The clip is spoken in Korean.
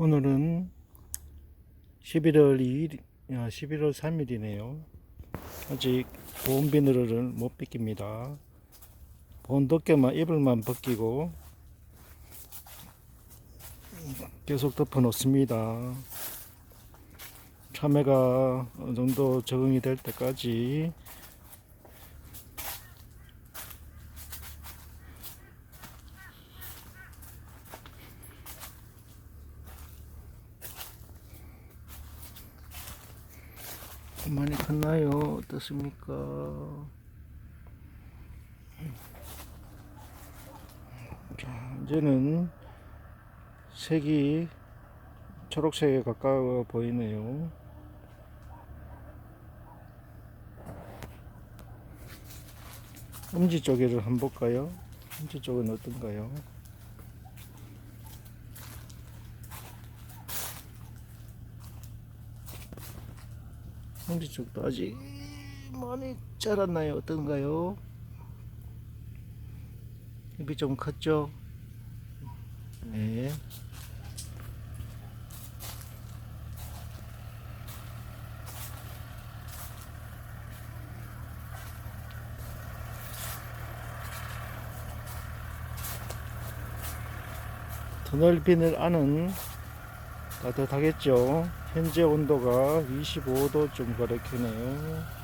오늘은 11월 2일, 아, 11월 3일이네요. 아직 보온 비늘을 못 벗깁니다. 보온 덮개만, 이불만 벗기고 계속 덮어 놓습니다. 참외가 어느 정도 적응이 될 때까지 많이 컸나요? 어떻습니까? 자, 이제는 색이 초록색에 가까워 보이네요. 엄지 쪽에를 한번 볼까요? 엄지 쪽은 어떤가요? 엄지 쪽도 아직 많이 자랐나요? 어떤가요? 입이 좀 컸죠? 네. 비늘 안은 따뜻하겠죠. 현재 온도가 25도 좀 그렇게네요.